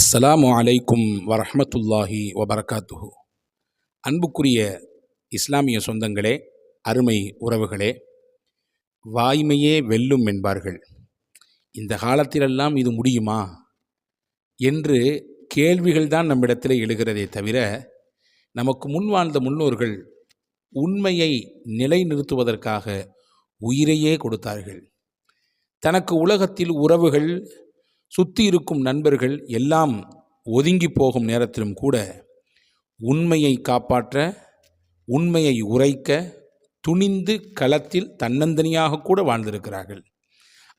அஸ்ஸலாமு அலைக்கும் வரஹ்மத்துல்லாஹி வபரகாத்துஹு. அன்புக்குரிய இஸ்லாமிய சொந்தங்களே அருமை உறவுகளே வாய்மையே வெல்லும் என்பார்கள். இந்த காலத்திலெல்லாம் இது முடியுமா? என்று கேள்விகள் தான் நம்மிடத்தில் எழுகிறதே தவிர நமக்கு முன் வாழ்ந்த முன்னோர்கள் உண்மையை நிலைநிறுத்துவதற்காக உயிரையே கொடுத்தார்கள். தனக்கு உலகத்தில் உறவுகள் சுற்றி இருக்கும் நண்பர்கள் எல்லாம் ஒதுங்கி போகும் நேரத்திலும் கூட உண்மையை காப்பாற்ற உண்மையை உரைக்க துணிந்து களத்தில் தன்னந்தனியாக கூட வாழ்ந்திருக்கிறார்கள்.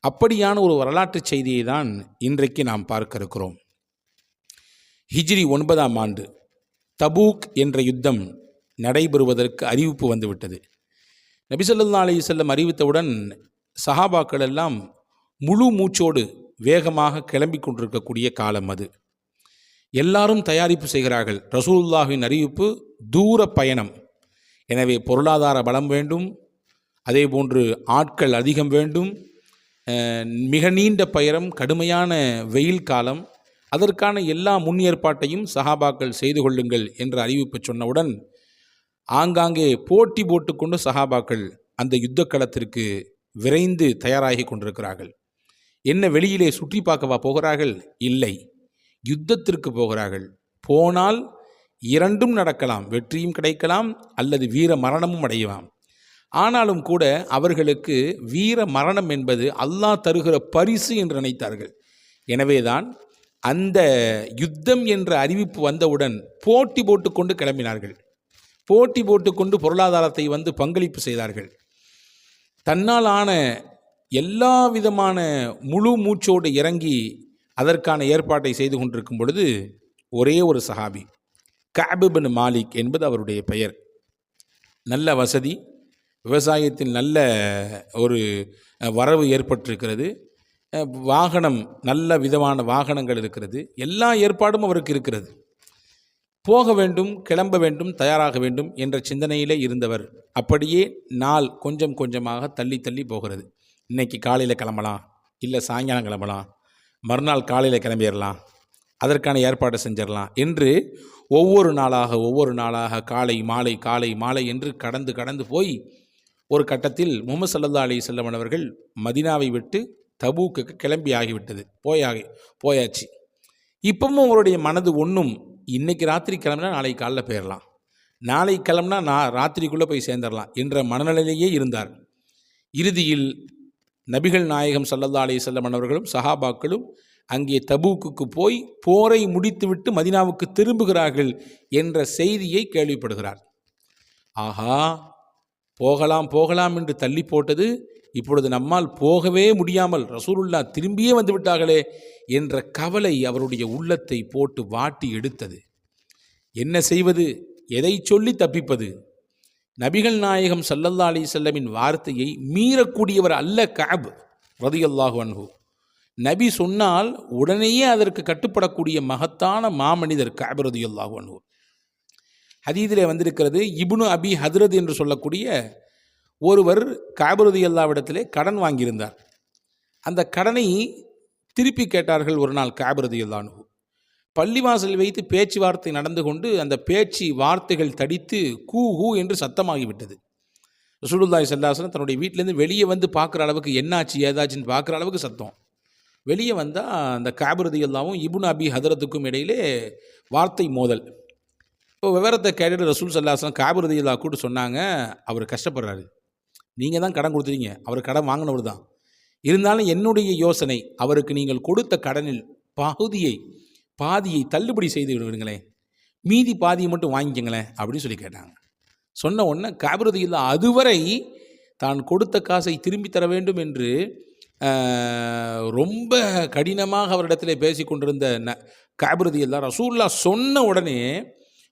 அப்படியான ஒரு வரலாற்று செய்தியை தான் இன்றைக்கு நாம் பார்க்க இருக்கிறோம் ஹிஜ்ரி ஒன்பதாம் ஆண்டு தபூக் என்ற யுத்தம் நடைபெறுவதற்கு அறிவிப்பு வந்துவிட்டது. நபிசல்லா அலி செல்லம் அறிவித்தவுடன் சஹாபாக்கள் எல்லாம் முழு மூச்சோடு வேகமாக கிளம்பி கொண்டிருக்கக்கூடிய காலம் அது. எல்லாரும் தயாரிப்பு செய்கிறார்கள். ரசூலுல்லாஹின் அறிவிப்பு தூர பயணம். எனவே பொருளாதார பலம் வேண்டும். அதே போன்று ஆட்கள் அதிகம் வேண்டும். மிக நீண்ட பயணம் கடுமையான வெயில் காலம். அதற்கான எல்லா முன் ஏற்பாட்டையும் சஹாபாக்கள் செய்து கொள்ளுங்கள் என்ற அறிவிப்பு சொன்னவுடன் ஆங்காங்கே போட்டி போட்டுக்கொண்டு சஹாபாக்கள் அந்த யுத்த களத்திற்கு விரைந்து தயாராகி கொண்டிருக்கிறார்கள். என்ன வெளியிலே சுற்றி பார்க்கவா போகிறார்கள்? இல்லை. யுத்தத்திற்கு போகிறார்கள். போனால் இரண்டும் நடக்கலாம் வெற்றியும் கிடைக்கலாம் அல்லது வீர மரணமும் அடையலாம். ஆனாலும் கூட அவர்களுக்கு வீர மரணம் என்பது அல்லாஹ் தருகிற பரிசு என்று நினைத்தார்கள். எனவேதான் அந்த யுத்தம் என்ற அறிவிப்பு வந்தவுடன் போட்டி போட்டுக்கொண்டு கிளம்பினார்கள். போட்டி போட்டுக்கொண்டு பொருளாதாரத்தை வந்து பங்களிப்பு செய்தார்கள். தன்னால் ஆன எல்லா விதமான முழு மூச்சோடு இறங்கி அதற்கான ஏற்பாட்டை செய்து கொண்டிருக்கும் பொழுது ஒரே ஒரு சஹாபி கஅபுபின் மாலிக் என்பது அவருடைய பெயர். நல்ல வசதி விவசாயத்தில் நல்ல ஒரு வரவு ஏற்பட்டிருக்கிறது. வாகனம் நல்ல விதமான வாகனங்கள் இருக்கிறது. எல்லா ஏற்பாடும் அவருக்கு இருக்கிறது. போக வேண்டும் கிளம்ப வேண்டும் தயாராக வேண்டும் என்ற சிந்தனையிலே இருந்தவர். அப்படியே நாள் கொஞ்சம் கொஞ்சமாக தள்ளி தள்ளி போகிறது. இன்னைக்கு காலையில் கிளம்பலாம் இல்லை சாயங்காலம் கிளம்பலாம் மறுநாள் காலையில் கிளம்பிடலாம் அதற்கான ஏற்பாடு செஞ்சிடலாம் என்று ஒவ்வொரு நாளாக ஒவ்வொரு நாளாக காலை மாலை காலை மாலை என்று கடந்து கடந்து போய் ஒரு கட்டத்தில் முகமது சல்லா அலி செல்லமன் அவர்கள் மதினாவை விட்டு தபூக்கு கிளம்பி ஆகிவிட்டது. போயாகி போயாச்சு. இப்பவும் அவருடைய மனது ஒன்றும் இன்னைக்கு ராத்திரி கிளம்புனா நாளைக்கு காலைல போயிடலாம். நாளை கிளம்புனா நான் ராத்திரிக்குள்ளே போய் சேர்ந்துடலாம் என்ற மனநிலையிலேயே இருந்தார். இறுதியில் நபிகள் நாயகம் சல்லல்லா அலி செல்லமன் அவர்களும் சஹாபாக்களும் அங்கே தபூக்குக்கு போய் போரை முடித்துவிட்டு மதினாவுக்கு திரும்புகிறார்கள் என்ற செய்தியை கேள்விப்படுகிறார். ஆஹா போகலாம் போகலாம் என்று தள்ளி போட்டது இப்பொழுது நம்மால் போகவே முடியாமல் ரசூலுல்லா திரும்பியே வந்து விட்டார்களே என்ற கவலை அவருடைய உள்ளத்தை போட்டு வாட்டி எடுத்தது. என்ன செய்வது? எதை சொல்லி தப்பிப்பது? நபிகள் நாயகம் சல்லல்லா அலி செல்லமின் வார்த்தையை மீறக்கூடியவர் அல்ல கஅப் ரதியல்லாஹு அன்ஹு. நபி சொன்னால் உடனேயே அதற்கு கட்டுப்படக்கூடிய மகத்தான மாமனிதர் கஅப் ரதியுல்லாஹு அன்ஹு. ஹதீதிலே வந்திருக்கிறது இப்னு அபி ஹதரத் என்று சொல்லக்கூடிய ஒருவர் காபருதி அல்லாவிடத்திலே கடன் வாங்கியிருந்தார். அந்த கடனை திருப்பி கேட்டார்கள் ஒரு நாள் காபருதி அல்லானு பள்ளிவாசல் வைத்து பேச்சுவார்த்தை நடந்து கொண்டு அந்த பேச்சு வார்த்தைகள் தடித்து கூ ஹூ என்று சத்தமாகிவிட்டது. ரசூலுல்லாய் சல்லாசனம் தன்னுடைய வீட்டிலேருந்து வெளியே வந்து பார்க்குற அளவுக்கு என்னாச்சு ஏதாச்சுன்னு பார்க்குற அளவுக்கு சத்தம். வெளியே வந்தால் அந்த காபிரதி எல்லாவும் இபுன் அபி ஹதரத்துக்கும் இடையிலே வார்த்தை மோதல். இப்போ விவரத்தை கேட்டுட்டு ரசூல் சல்லாசனம் காபிரதி அல்லா கூட சொன்னாங்க அவர் கஷ்டப்படுறாரு. நீங்கள் தான் கடன் கொடுத்துறீங்க அவர் கடன் வாங்கினவர் தான். இருந்தாலும் என்னுடைய யோசனை அவருக்கு நீங்கள் கொடுத்த கடனில் பகுதியை பாதியை தள்ளுபடி செய்து விடுங்களேன் மீதி பாதியை மட்டும் வாங்கிக்கங்களேன் அப்படின்னு சொல்லி கேட்டாங்க. சொன்ன உடனே காபிரதியில் அதுவரை தான் கொடுத்த காசை திரும்பி தர வேண்டும் என்று ரொம்ப கடினமாக அவரிடத்தில் பேசி கொண்டிருந்த ந காபிரதி எல்லாம் ரசூல்லா சொன்ன உடனே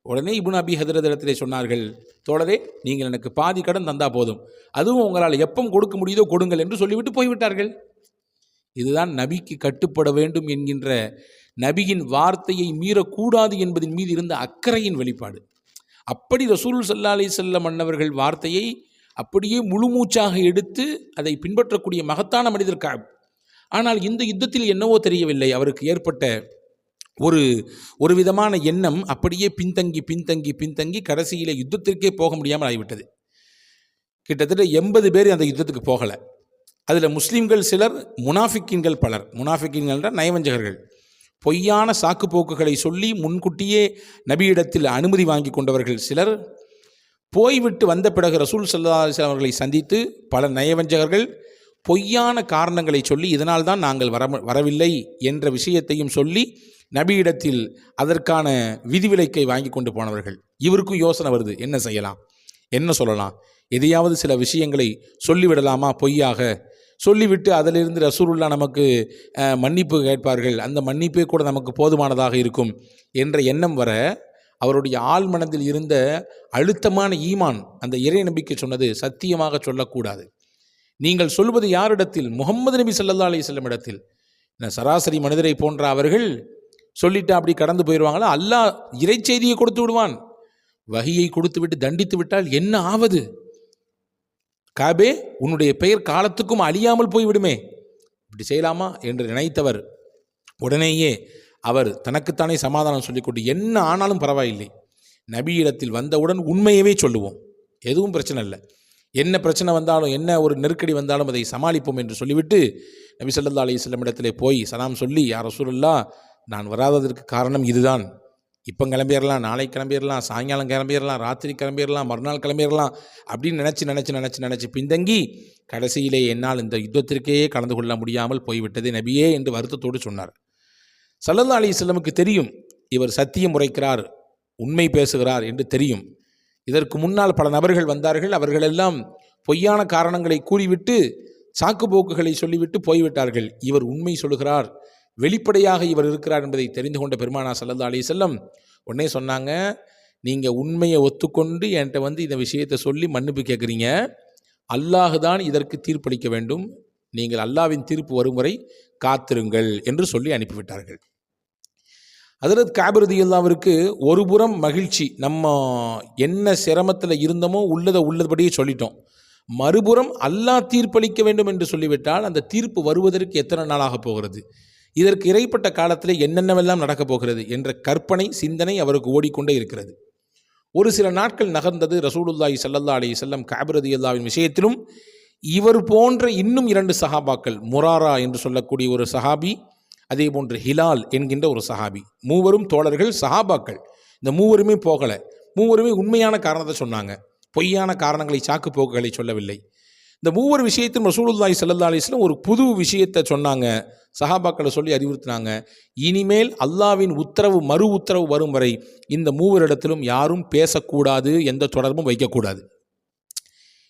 உடனே இபுன் அபி ஹதரத் இடத்திலே சொன்னார்கள் தோழரே நீங்கள் எனக்கு பாதி கடன் தந்தா போதும். அதுவும் உங்களால் எப்பம் கொடுக்க முடியுதோ கொடுங்கள் என்று சொல்லிவிட்டு போய்விட்டார்கள். இதுதான் நபிக்கு கட்டுப்பட வேண்டும் என்கின்ற நபியின் வார்த்தையை மீறக்கூடாது என்பதின் மீது இருந்த அக்கறையின் வெளிப்பாடு. அப்படி ரசூல் சல்லா அலி செல்லம் அன்னவர்கள் வார்த்தையை அப்படியே முழுமூச்சாக எடுத்து அதை பின்பற்றக்கூடிய மகத்தான மனிதர் காப். ஆனால் இந்த யுத்தத்தில் என்னவோ தெரியவில்லை. அவருக்கு ஏற்பட்ட ஒரு ஒரு விதமான எண்ணம் அப்படியே பின்தங்கி பின்தங்கி பின்தங்கி கடைசியிலே யுத்தத்திற்கே போக முடியாமல் ஆகிவிட்டது. கிட்டத்தட்ட எண்பது பேர் அந்த யுத்தத்துக்கு போகலை. அதில் முஸ்லீம்கள் சிலர் முனாஃபிக்கின்கள் பலர். முனாஃபிக்கின்கள்ன்ற நயவஞ்சகர்கள். பொய்யான சாக்கு போக்குகளை சொல்லி முன்கூட்டியே நபியிடத்தில் அனுமதி வாங்கி கொண்டவர்கள் சிலர். போய்விட்டு வந்த பிறகு ரசூல் சல்லா அவர்களை சந்தித்து பல நயவஞ்சகர்கள் பொய்யான காரணங்களை சொல்லி இதனால் தான் நாங்கள் வர வரவில்லை என்ற விஷயத்தையும் சொல்லி நபியிடத்தில் அதற்கான விதிவிலக்கை வாங்கி கொண்டு போனவர்கள். இவருக்கும் யோசனை வருது என்ன செய்யலாம்? என்ன சொல்லலாம்? எதையாவது சில விஷயங்களை சொல்லிவிடலாமா? பொய்யாக சொல்லிவிட்டு அதிலிருந்து ரசூலுல்லா நமக்கு மன்னிப்பு கேட்பார்கள். அந்த மன்னிப்பே கூட நமக்கு போதுமானதாக இருக்கும் என்ற எண்ணம் வர அவருடைய ஆள் மனதில் இருந்த அழுத்தமான ஈமான் அந்த இறை நம்பிக்கை சொன்னது சத்தியமாக சொல்லக்கூடாது. நீங்கள் சொல்வது யாரிடத்தில்? முகம்மது நபி சல்லா அலி செல்லும் இடத்தில். சராசரி மனிதரை போன்ற அவர்கள் சொல்லிட்டு அப்படி கடந்து போயிடுவாங்களா அல்லாஹ் இறைச்செய்தியை கொடுத்து விடுவான். வகையை கொடுத்து விட்டு தண்டித்து விட்டால் என்ன ஆவது? காபே உன்னுடைய பெயர் காலத்துக்கும் அழியாமல் போய்விடுமே. இப்படி செய்யலாமா என்று நினைத்தவர். உடனேயே அவர் தனக்குத்தானே சமாதானம் சொல்லிக்கொண்டு என்ன ஆனாலும் பரவாயில்லை. நபியிடத்தில் வந்தவுடன் உண்மையவே சொல்லுவோம். எதுவும் பிரச்சனை இல்லை. என்ன பிரச்சனை வந்தாலும் என்ன ஒரு நெருக்கடி வந்தாலும் அதை சமாளிப்போம் என்று சொல்லிவிட்டு நபி சல்லா அலி இடத்திலே போய் சலாம் சொல்லி யார் சூழல்லா நான் வராததற்கு காரணம் இதுதான். இப்போ கிளம்பிடலாம் நாளை கிளம்பிடலாம் சாயங்காலம் கிளம்பிடலாம் ராத்திரி கிளம்பிடலாம் மறுநாள் கிளம்பிடலாம் அப்படின்னு நினச்சி நினச்சி நினச்சி நினச்சி பின்தங்கி கடைசியிலே என்னால் இந்த யுத்தத்திற்கே கலந்து கொள்ள முடியாமல் போய்விட்டது நபியே என்று வருத்தத்தோடு சொன்னார். சல்லல்லா அலி இஸ்லமுக்கு தெரியும் இவர் சத்தியம் உரைக்கிறார் உண்மை பேசுகிறார் என்று தெரியும். இதற்கு முன்னால் பல நபர்கள் வந்தார்கள் அவர்களெல்லாம் பொய்யான காரணங்களை கூறிவிட்டு சாக்கு போக்குகளை சொல்லிவிட்டு போய்விட்டார்கள். இவர் உண்மை சொல்லுகிறார் வெளிப்படையாக இவர் இருக்கிறார் என்பதை தெரிந்து கொண்ட பெருமானா சல்லா அலி செல்லம் உடனே சொன்னாங்க நீங்கள் உண்மையை ஒத்துக்கொண்டு என்கிட்ட வந்து இந்த விஷயத்தை சொல்லி மன்னிப்பு கேட்குறீங்க. அல்லாஹ் தான் இதற்கு தீர்ப்பளிக்க வேண்டும். நீங்கள் அல்லாவின் தீர்ப்பு வரும் வரை காத்திருங்கள் என்று சொல்லி அனுப்பிவிட்டார்கள். ஹதரத் காபிரதி அல்லாவிற்கு ஒரு புறம் மகிழ்ச்சி. நம்ம என்ன சிரமத்தில் இருந்தோமோ உள்ளதை உள்ளபடியே சொல்லிட்டோம். மறுபுறம் அல்லாஹ் தீர்ப்பளிக்க வேண்டும் என்று சொல்லிவிட்டால் அந்த தீர்ப்பு வருவதற்கு எத்தனை நாளாக போகிறது? இதற்கு இறைப்பட்ட காலத்தில் என்னென்னவெல்லாம் நடக்கப் போகிறது என்ற கற்பனை சிந்தனை அவருக்கு ஓடிக்கொண்டே இருக்கிறது. ஒரு சில நாட்கள் நகர்ந்தது ரசூலுல்லாஹி சல்லல்லா அலி செல்லம் காபிரதி அல்லாவின் விஷயத்திலும் இவர் போன்ற இன்னும் இரண்டு சஹாபாக்கள் முராரா என்று சொல்லக்கூடிய ஒரு சஹாபி அதே போன்று ஹிலால் என்கின்ற ஒரு சஹாபி. மூவரும் தோழர்கள் சஹாபாக்கள். இந்த மூவருமே போகலை. மூவருமே உண்மையான காரணத்தை சொன்னாங்க. பொய்யான காரணங்களை சாக்கு போக்குகளை சொல்லவில்லை. இந்த மூவர் விஷயத்திலும் ரசூலுல்லாய் ஸல்லல்லாஹு அலிஸ்லாம் ஒரு புது விஷயத்தை சொன்னாங்க. சஹாபாக்களை சொல்லி அறிவுறுத்தினாங்க. இனிமேல் அல்லாவின் உத்தரவு மறு உத்தரவு வரும் வரை இந்த மூவரிடத்திலும் யாரும் பேசக்கூடாது எந்த தொடர்பும் வைக்கக்கூடாது.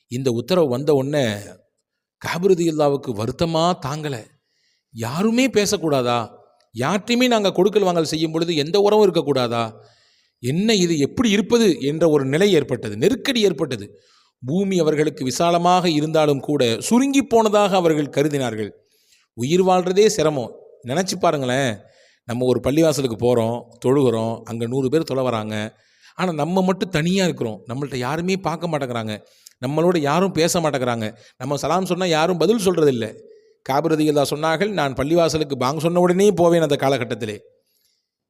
இந்த உத்தரவு வந்த உடனே காபிருதியுல்லாவுக்கு வருத்தமாக தாங்கலை. யாருமே பேசக்கூடாதா? யார்ட்டையுமே நாங்கள் கொடுக்கல் வாங்கல் செய்யும் பொழுது எந்த உறவும் இருக்கக்கூடாதா? என்ன இது எப்படி இருப்பது என்ற ஒரு நிலை ஏற்பட்டது நெருக்கடி ஏற்பட்டது. பூமி அவர்களுக்கு விசாலமாக இருந்தாலும் கூட சுருங்கி போனதாக அவர்கள் கருதினார்கள். உயிர் வாழ்கிறதே சிரமம். நினச்சி பாருங்களேன். நம்ம ஒரு பள்ளிவாசலுக்கு போகிறோம் தொழுகிறோம் அங்கே நூறு பேர் தொலை வராங்க. ஆனால் நம்ம மட்டும் தனியாக இருக்கிறோம். நம்மள்ட்ட யாருமே பார்க்க மாட்டேங்கிறாங்க. நம்மளோட யாரும் பேச மாட்டேங்கிறாங்க. நம்ம சலாம் சொன்னால் யாரும் பதில் சொல்கிறதில்ல காபிரதிகளா சொன்னார்கள் நான் பள்ளிவாசலுக்கு பாங் சொன்ன உடனே போவேன் அந்த காலகட்டத்திலே.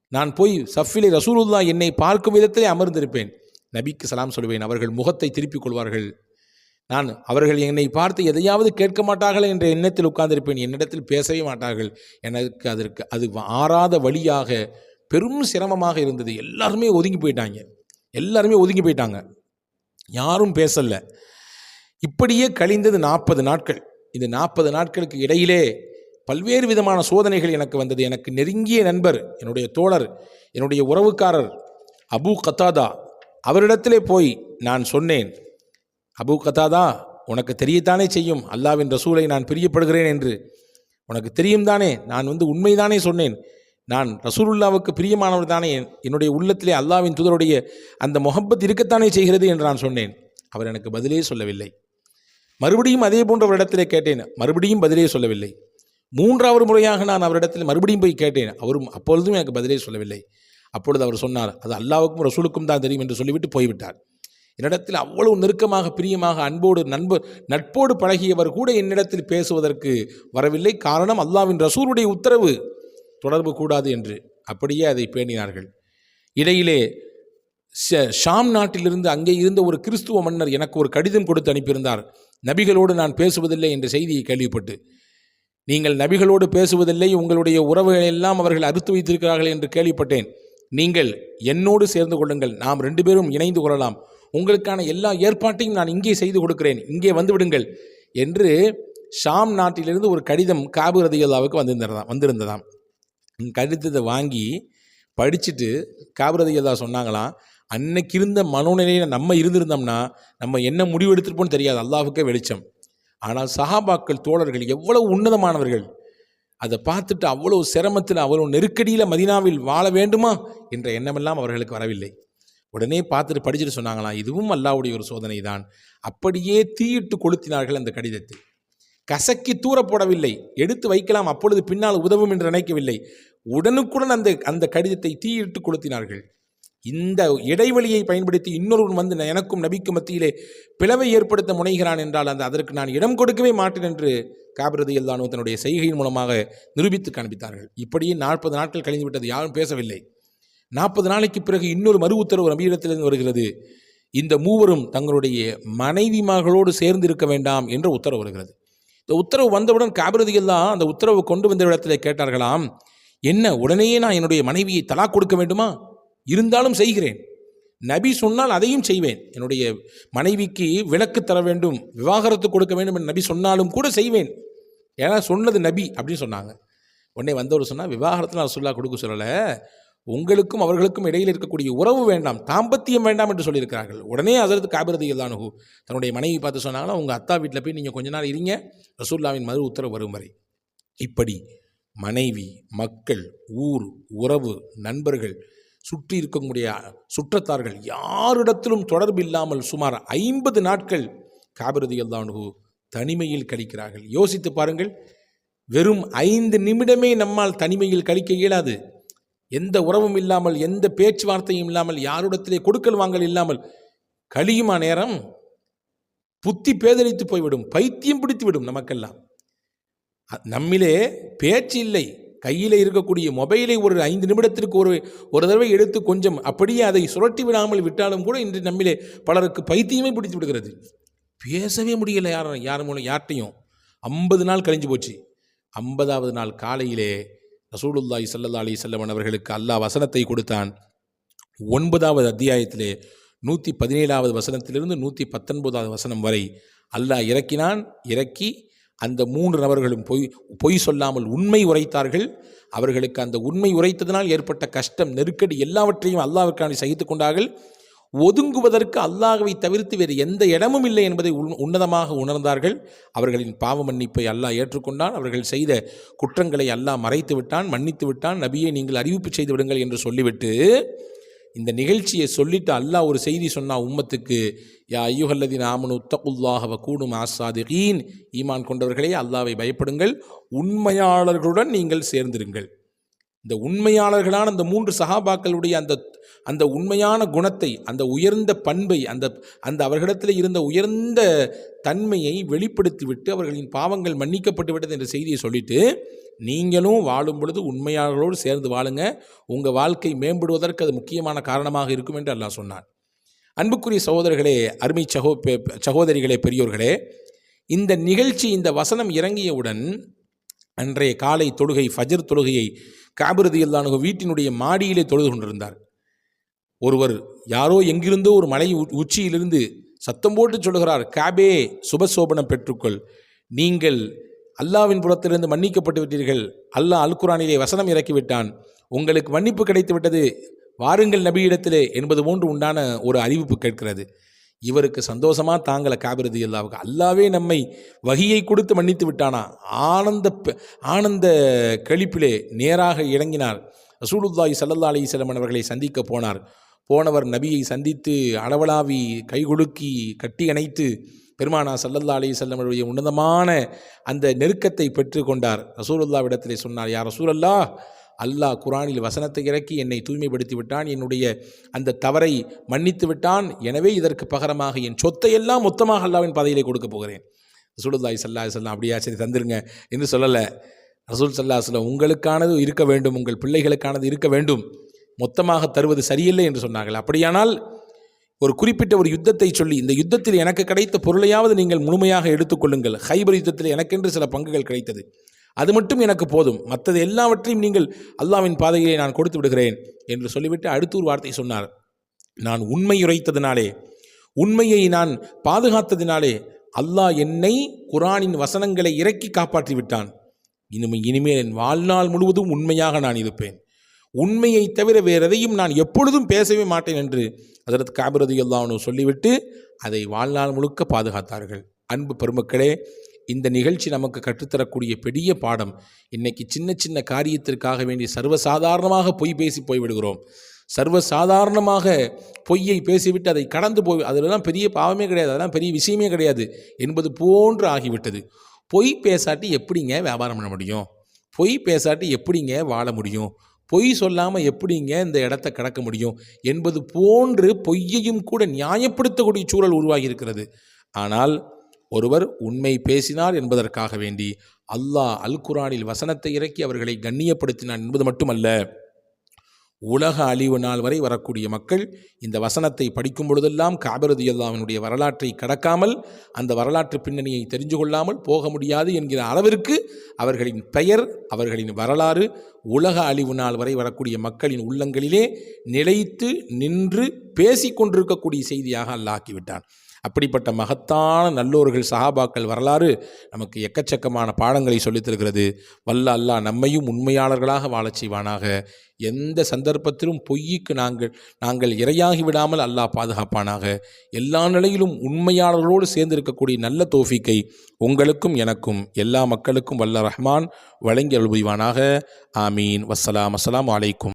நான் போய் சஃபிலே ரசூலுல்லா என்னை பார்க்கும் விதத்திலே அமர்ந்திருப்பேன். நபிக்கு சலாம் சொல்வேன் அவர்கள் முகத்தை திருப்பிக் கொள்வார்கள். நான் அவர்கள் என்னை பார்த்து எதையாவது கேட்க மாட்டார்கள் என்ற எண்ணத்தில் உட்கார்ந்திருப்பேன். என்னிடத்தில் பேசவே மாட்டார்கள். எனக்கு அதற்கு அது ஆறாத வழியாக பெரும் சிரமமாக இருந்தது. எல்லாருமே ஒதுங்கி போயிட்டாங்க. எல்லாருமே ஒதுங்கி போயிட்டாங்க. யாரும் பேசல. இப்படியே கழிந்தது நாற்பது நாட்கள். இந்த நாற்பது நாட்களுக்கு இடையிலே பல்வேறு விதமான சோதனைகள் எனக்கு வந்தது. எனக்கு நெருங்கிய நண்பர் என்னுடைய தோழர் என்னுடைய உறவுக்காரர் அபு கத்தாதா அவரிடத்திலே போய் நான் சொன்னேன் அபு கதாதா உனக்கு தெரியத்தானே செய்யும்? அல்லாவின் ரசூலை நான் பிரியப்படுகிறேன் என்று. உனக்கு தெரியும் தானே? நான் வந்து உண்மைதானே சொன்னேன். நான் ரசூலுல்லாவுக்கு பிரியமானவர் தானே? என்னுடைய உள்ளத்திலே அல்லாவின் துதருடைய அந்த முகப்பத் இருக்கத்தானே செய்கிறது? என்று நான் சொன்னேன். அவர் எனக்கு பதிலே சொல்லவில்லை. மறுபடியும் அதே போன்ற ஒரு இடத்திலே கேட்டேன். மறுபடியும் பதிலே சொல்லவில்லை. மூன்றாவது முறையாக நான் அவரிடத்தில் மறுபடியும் போய் கேட்டேன். அவரும் அப்பொழுதும் எனக்கு பதிலே சொல்லவில்லை. அப்பொழுது அவர் சொன்னார் அது அல்லாவுக்கும் ரசூலுக்கும் தான் தெரியும் என்று சொல்லிவிட்டு போய்விட்டார். என்னிடத்தில் அவ்வளவு நெருக்கமாக பிரியமாக அன்போடு நண்பு நட்போடு பழகியவர் கூட என்னிடத்தில் பேசுவதற்கு வரவில்லை. காரணம் அல்லாவின் ரசூலுடைய உத்தரவு. தொடர்பு கூடாது என்று அப்படியே அதை பேணினார்கள். இடையிலே ஷ- ஷாம் நாட்டிலிருந்து அங்கே இருந்த ஒரு கிறிஸ்துவ மன்னர் எனக்கு ஒரு கடிதம் கொடுத்து அனுப்பியிருந்தார். நபிகளோடு நான் பேசுவதில்லை என்ற செய்தியை கேள்விப்பட்டு நீங்கள் நபிகளோடு பேசுவதில்லை உங்களுடைய உறவுகளை எல்லாம் அவர்கள் அறுத்து வைத்திருக்கிறார்கள் என்று கேள்விப்பட்டேன். நீங்கள் என்னோடு சேர்ந்து கொள்ளுங்கள். நாம் ரெண்டு பேரும் இணைந்து கொள்ளலாம். உங்களுக்கான எல்லா ஏற்பாட்டையும் நான் இங்கே செய்து கொடுக்கிறேன். இங்கே வந்து விடுங்கள் என்று ஷாம் நாட்டிலிருந்து ஒரு கடிதம் காபு ரதியல்லாவுக்கு வந்திருந்ததாம். வந்திருந்ததாம் கடிதத்தை வாங்கி படிச்சுட்டு காபிரதியதா சொன்னாங்களாம் அன்னைக்கு இருந்த மனோநிலையில் நம்ம இருந்திருந்தோம்னா நம்ம என்ன முடிவு எடுத்திருப்போம்னு தெரியாது. அல்லாவுக்கே வெளிச்சம். ஆனால் சஹாபாக்கள் தோழர்கள் எவ்வளவு உன்னதமானவர்கள். அதை பார்த்துட்டு அவ்வளவு சிரமத்தில் அவ்வளவு நெருக்கடியில் மதினாவில் வாழ வேண்டுமா என்ற எண்ணமெல்லாம் அவர்களுக்கு வரவில்லை. உடனே பார்த்துட்டு படிச்சுட்டு சொன்னாங்களாம் இதுவும் அல்லாவுடைய ஒரு சோதனை தான் அப்படியே தீயிட்டு கொளுத்தினார்கள் அந்த கடிதத்தை. கசக்கி தூரப்போடவில்லை எடுத்து வைக்கலாம் அப்பொழுது பின்னால் உதவும் என்று நினைக்கவில்லை. உடனுக்குடன் அந்த அந்த கடிதத்தை தீயிட்டு கொளுத்தினார்கள். இந்த இடைவெளியை பயன்படுத்தி இன்னொருவன் வந்து எனக்கும் நபிக்கும் மத்தியிலே பிளவை ஏற்படுத்த முனைகிறான் என்றால் அந்த அதற்கு நான் இடம் கொடுக்கவே மாட்டேன் என்று காபிரதி எல்லானோ தன்னுடைய செய்கையின் மூலமாக நிரூபித்து காண்பித்தார்கள். இப்படியே நாற்பது நாட்கள் கழிந்துவிட்டது யாரும் பேசவில்லை. நாற்பது நாளைக்கு பிறகு இன்னொரு மறு உத்தரவு நபியிடத்திலிருந்து வருகிறது. இந்த மூவரும் தங்களுடைய மனைவிமார்களோடு சேர்ந்து இருக்க வேண்டாம் என்ற உத்தரவு வருகிறது. இந்த உத்தரவு வந்தவுடன் காபிரதியெல்லாம் அந்த உத்தரவு கொண்டு வந்த இடத்துல கேட்டார்களாம் என்ன உடனேயே நான் என்னுடைய மனைவியை தலா கொடுக்க வேண்டுமா? இருந்தாலும் செய்கிறேன். நபி சொன்னால் அதையும் செய்வேன். என்னுடைய மனைவிக்கு விலக்கு தர வேண்டும் விவாகரத்து கொடுக்க வேண்டும் என்று நபி சொன்னாலும் கூட செய்வேன். ஏன்னா சொன்னது நபி அப்படின்னு சொன்னாங்க. உடனே வந்தவர் சொன்னால் விவாகரத்தில் நான் சொல்லா கொடுக்க சொல்லலை. உங்களுக்கும் அவர்களுக்கும் இடையில் இருக்கக்கூடிய உறவு வேண்டாம் தாம்பத்தியம் வேண்டாம் என்று சொல்லியிருக்கிறார்கள். உடனே அதற்கு காபிரதி இல்லானுகு தன்னுடைய மனைவி பார்த்து சொன்னாங்கன்னா உங்கள் அத்தா வீட்டில் போய் நீங்கள் கொஞ்ச நாள் இருங்க ரசூல்லாவின் மறு உத்தரவு வரும் வரை. இப்படி மனைவி மக்கள் ஊர் உறவு நண்பர்கள் சுற்றி இருக்கக்கூடிய சுற்றத்தார்கள் யாரிடத்திலும் தொடர்பு இல்லாமல் சுமார் ஐம்பது நாட்கள் காபிரதி அல்லானு தனிமையில் கழிக்கிறார்கள். யோசித்து பாருங்கள் வெறும் ஐந்து நிமிடமே நம்மால் தனிமையில் கழிக்க இயலாது. எந்த உறவும் இல்லாமல் எந்த பேச்சுவார்த்தையும் இல்லாமல் யாரிடத்திலே கொடுக்கல் வாங்கல் இல்லாமல் கழியுமா நேரம்? புத்தி பேதலித்து போய்விடும் பைத்தியம் பிடித்து விடும் நமக்கெல்லாம் நம்மிலே பேச்சு இல்லை கையில் இருக்கக்கூடிய மொபைலை ஒரு ஐந்து நிமிடத்திற்கு ஒரு ஒரு தடவை எடுத்து கொஞ்சம் அப்படியே அதை சுரட்டி விடாமல் விட்டாலும் கூட இன்று நம்மிலே பலருக்கு பைத்தியமே பிடித்து விடுகிறது. பேசவே முடியல யார் யார் மூலம் யார்ட்டையும் ஐம்பது நாள் கழிஞ்சு போச்சு. ஐம்பதாவது நாள் காலையிலே ரசூலுல்லாய் சல்லா அலி வஸல்லம் அவர்களுக்கு அல்லாஹ் வசனத்தை கொடுத்தான். ஒன்பதாவது அத்தியாயத்திலே நூற்றி பதினேழாவது வசனத்திலிருந்து நூற்றி பத்தொன்பதாவது வசனம் வரை அல்லாஹ் இறக்கினான் இறக்கி அந்த மூன்று நபர்களும் பொய் பொய் சொல்லாமல் உண்மை உரைத்தார்கள். அவர்களுக்கு அந்த உண்மை உரைத்ததனால் ஏற்பட்ட கஷ்டம் நெருக்கடி எல்லாவற்றையும் அல்லாவிற்கான சகித்து கொண்டார்கள். ஒதுங்குவதற்கு அல்லாஹவை தவிர்த்து வேறு எந்த இடமும் இல்லை என்பதை உன்னதமாக உணர்ந்தார்கள். அவர்களின் பாவ மன்னிப்பை அல்லாஹ் ஏற்றுக்கொண்டான். அவர்கள் செய்த குற்றங்களை அல்லாஹ் மறைத்து விட்டான் மன்னித்து விட்டான். நபியை நீங்கள் அறிவிப்பு செய்து விடுங்கள் என்று சொல்லிவிட்டு இந்த நிகழ்ச்சியை சொல்லிட்டு அல்லாஹ் ஒரு செய்தி சொன்னா உம்மத்துக்கு யா ஐயுகல்லதின் ஆமனு உத்தகுல்லாஹவ கூடும் ஆசாதிகீன் ஈமான் கொண்டவர்களே அல்லாவை பயப்படுங்கள். உண்மையாளர்களுடன் நீங்கள் சேர்ந்திருங்கள். இந்த உண்மையாளர்களான அந்த மூன்று சகாபாக்களுடைய அந்த அந்த உண்மையான குணத்தை அந்த உயர்ந்த பண்பை அந்த அந்த அவர்களிடத்தில் இருந்த உயர்ந்த தன்மையை வெளிப்படுத்திவிட்டு அவர்களின் பாவங்கள் மன்னிக்கப்பட்டு விட்டது என்ற செய்தியை சொல்லிட்டு நீங்களும் வாழும் பொழுது உண்மையாளர்களோடு சேர்ந்து வாழுங்க. உங்கள் வாழ்க்கை மேம்படுவதற்கு அது முக்கியமான காரணமாக இருக்கும் என்று அல்லாஹ் சொன்னான். அன்புக்குரிய சகோதரர்களே அருமை சகோ பெ- சகோதரிகளே பெரியோர்களே இந்த நிகழ்ச்சி இந்த வசனம் இறங்கியவுடன் அன்றைய காலை தொழுகை ஃபஜர் தொழுகையை காபிரதி வீட்டினுடைய மாடியிலே தொழுது கொண்டிருந்தார். ஒருவர் யாரோ எங்கிருந்தோ ஒரு மலை உ- உச்சியிலிருந்து சத்தம் போட்டு சொல்கிறார் காபே சுபசோபனம் பெற்றுக்கொள். நீங்கள் அல்லாவின் புறத்திலிருந்து மன்னிக்கப்பட்டு விட்டீர்கள். அல்லாஹ் அல்குரானிலே வசனம் இறக்கிவிட்டான் உங்களுக்கு மன்னிப்பு கிடைத்து விட்டது வாருங்கள் நபியிடத்திலே என்பது போன்று உண்டான ஒரு அறிவிப்பு கேட்கிறது. இவருக்கு சந்தோஷமா தாங்களை காபிரதி அல்லாவுக்கு அல்லாவே நம்மை வகியை கொடுத்து மன்னித்து விட்டானா? ஆனந்த பெ- ஆனந்த கழிப்பிலே நேராக இறங்கினார். ரசூலுல்லாய் சல்லல்லா அலி அவர்களை சந்திக்க போனார். போனவர் நபியை சந்தித்து அளவலாவி கைகுலுக்கி கட்டி அணைத்து பெருமானா சல்லல்லா அலி செல்லமுடைய உன்னதமான அந்த நெருக்கத்தை பெற்று கொண்டார். ரசூலுல்லாவிடத்திலே சொன்னார் யார் ரசூலல்லா அல்லாஹ் குரானில் வசனத்தை இறக்கி என்னை தூய்மைப்படுத்தி விட்டான். என்னுடைய அந்த தவறை மன்னித்து விட்டான். எனவே இதற்கு பகரமாக என் சொத்தை எல்லாம் மொத்தமாக அல்லாவின் பாதையிலே கொடுக்க போகிறேன். ரசூலுல்லாய் சல்லா செல்லாம் அப்படியா சரி தந்துருங்க என்று சொல்லலை. ரசூல் சல்லாஹ்ல உங்களுக்கானது இருக்க வேண்டும். உங்கள் பிள்ளைகளுக்கானது இருக்க வேண்டும். மொத்தமாக தருவது சரியில்லை என்று சொன்னார்கள். அப்படியானால் ஒரு குறிப்பிட்ட ஒரு யுத்தத்தை சொல்லி இந்த யுத்தத்தில் எனக்கு கிடைத்த பொருளையாவது நீங்கள் முழுமையாக எடுத்துக்கொள்ளுங்கள் ஹைபர் யுத்தத்தில் எனக்கென்று சில பங்குகள் கிடைத்தது. அது மட்டும் எனக்கு போதும். மற்றது எல்லாவற்றையும் நீங்கள் அல்லாவின் பாதையிலே நான் கொடுத்து விடுகிறேன் என்று சொல்லிவிட்டு அடுத்து ஒரு வார்த்தை சொன்னார். நான் உண்மை உரைத்ததினாலே உண்மையை நான் பாதுகாத்ததினாலே அல்லாஹ் என்னை குரானின் வசனங்களை இறக்கி காப்பாற்றி விட்டான் இனிமே இனிமேல் என் வாழ்நாள் முழுவதும் உண்மையாக நான் இருப்பேன். உண்மையை தவிர வேறு எதையும் நான் எப்பொழுதும் பேசவே மாட்டேன் என்று அதற்கு காபிரதி அல்லாஹ்னு சொல்லிவிட்டு அதை வாழ்நாள் முழுக்க பாதுகாத்தார்கள். அன்பு பெருமக்களே இந்த நிகழ்ச்சி நமக்கு கற்றுத்தரக்கூடிய பெரிய பாடம். இன்னைக்கு சின்ன சின்ன காரியத்திற்காக வேண்டி சர்வசாதாரணமாக பொய் பேசி போய்விடுகிறோம். சர்வசாதாரணமாக பொய்யை பேசிவிட்டு அதை கடந்து போய் அதெல்லாம் பெரிய பாவமே கிடையாது அதெல்லாம் பெரிய விஷயமே கிடையாது என்பது போன்று ஆகிவிட்டது. பொய் பேசாட்டி எப்படிங்க வியாபாரம் பண்ண முடியும்? பொய் பேசாட்டி எப்படிங்க வாழ முடியும்? பொய் சொல்லாமல் எப்படிங்க இந்த இடத்த கடக்க முடியும்? என்பது போன்று பொய்யையும் கூட நியாயப்படுத்தக்கூடிய சூழல் உருவாகி இருக்கிறது ஆனால் ஒருவர் உண்மை பேசினார் என்பதற்காக வேண்டி அல்லாஹ் அல் குரானில் வசனத்தை இறக்கி அவர்களை கண்ணியப்படுத்தினான் என்பது மட்டுமல்ல உலக அழிவு நாள் வரை வரக்கூடிய மக்கள் இந்த வசனத்தை படிக்கும் பொழுதெல்லாம் காபிரதி அல்லாவினுடைய வரலாற்றை கடக்காமல் அந்த வரலாற்று பின்னணியை தெரிந்து கொள்ளாமல் போக முடியாது என்கிற அளவிற்கு அவர்களின் பெயர் அவர்களின் வரலாறு உலக அழிவு நாள் வரை வரக்கூடிய மக்களின் உள்ளங்களிலே நிலைத்து நின்று பேசிக் கொண்டிருக்கக்கூடிய செய்தியாக அல்லாக்கிவிட்டான் அப்படிப்பட்ட மகத்தான நல்லோர்கள் சஹாபாக்கள் வரலாறு நமக்கு எக்கச்சக்கமான பாடங்களை சொல்லித்தருகிறது. வல்ல அல்லாஹ் நம்மையும் உண்மையாளர்களாக வாழச் செய்வானாக. எந்த சந்தர்ப்பத்திலும் பொய்யுக்கு நாங்கள் நாங்கள் இரையாகி விடாமல் அல்லாஹ் பாதுகாப்பானாக. எல்லா நிலையிலும் உண்மையாளர்களோடு சேர்ந்து இருக்கக்கூடிய நல்ல தோஃபிக்கை உங்களுக்கும் எனக்கும் எல்லா மக்களுக்கும் வல்ல ரஹ்மான் வழங்கி அருள்புரிவானாக. ஆமீன். வஸ்ஸலாம் அஸ்லாம் அலைக்கும்.